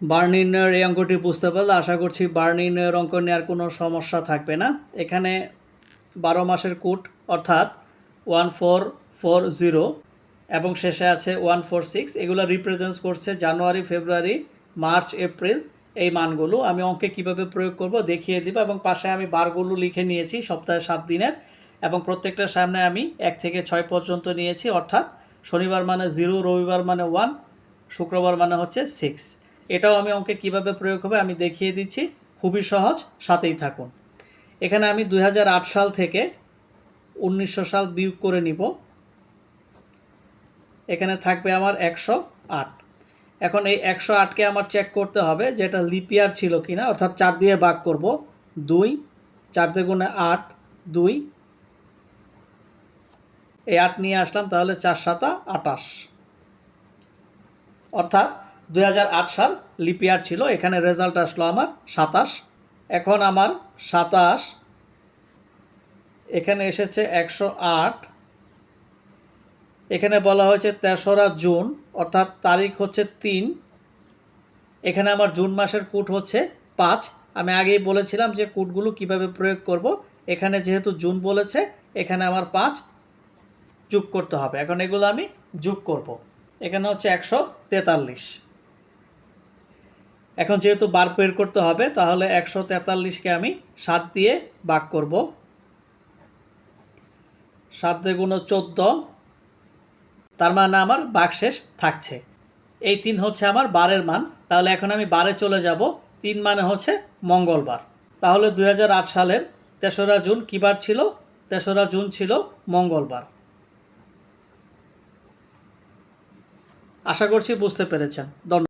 বার নির্ণয়ের এই অঙ্কটি বুঝতে পারলে আশা করছি বার নির্ণয়ের অঙ্ক নেওয়ার কোনো সমস্যা থাকবে না। এখানে বারো মাসের কুট, অর্থাৎ ওয়ান ফোর ফোর জিরো, এবং শেষে আছে ওয়ান ফোর সিক্স। এগুলো রিপ্রেজেন্ট করছে জানুয়ারি, ফেব্রুয়ারি, মার্চ, এপ্রিল এই মানগুলো। আমি অঙ্কে কীভাবে প্রয়োগ করব দেখিয়ে দিব, এবং পাশে আমি বারগুলো লিখে নিয়েছি সপ্তাহে সাত দিনের, এবং প্রত্যেকটার সামনে আমি এক থেকে ছয় পর্যন্ত নিয়েছি, অর্থাৎ শনিবার মানে জিরো, রবিবার মানে ওয়ান, শুক্রবার মানে হচ্ছে সিক্স। এটাও আমি অঙ্কে কীভাবে প্রয়োগ হবে আমি দেখিয়ে দিচ্ছি। খুবই সহজ, সাথেই থাকুন। এখানে আমি দু হাজার আট সাল থেকে উনিশশো সাল বিয়োগ করে নিব। এখানে থাকবে আমার একশো আট। এখন এই একশো আটকে আমার চেক করতে হবে যে এটা লিপিয়ার ছিল কিনা, অর্থাৎ চার দিয়ে ভাগ করব। দুই, চার গুণে আট, দুই। এই আট নিয়ে আসলাম তাহলে চার সাতা আটাশ। অর্থাৎ দু হাজার আট সাল লিপিয়ার ছিল, এখানে রেজাল্ট আসলো আমার সাতাশ। এখন আমার সাতাশ। এখানে এসেছে একশো আট। এখানে বলা হয়েছে তেসরা জুন, অর্থাৎ তারিখ হচ্ছে তিন। এখানে আমার জুন মাসের কুট হচ্ছে পাঁচ। আমি আগেই বলেছিলাম যে কুটগুলো কীভাবে প্রয়োগ করব। এখানে যেহেতু জুন বলেছে, এখানে আমার পাঁচ যোগ করতে হবে। এখন এগুলো আমি যোগ করব। এখানে হচ্ছে একশো তেতাল্লিশ। এখন যেহেতু বার বের করতে হবে, তাহলে একশো তেতাল্লিশকে আমি সাত দিয়ে ভাগ করব। সাত দ্বিগুণ চোদ্দ, তার মানে আমার বাকশেষ থাকছে। এই তিন হচ্ছে আমার বারের মান, তাহলে এখন আমি বারে চলে যাব। তিন মানে হচ্ছে মঙ্গলবার। তাহলে দু হাজার আট সালের তেসরা জুন কী বার ছিল? তেসরা জুন ছিল মঙ্গলবার। আশা করছি বুঝতে পেরেছেন। ধন্যবাদ।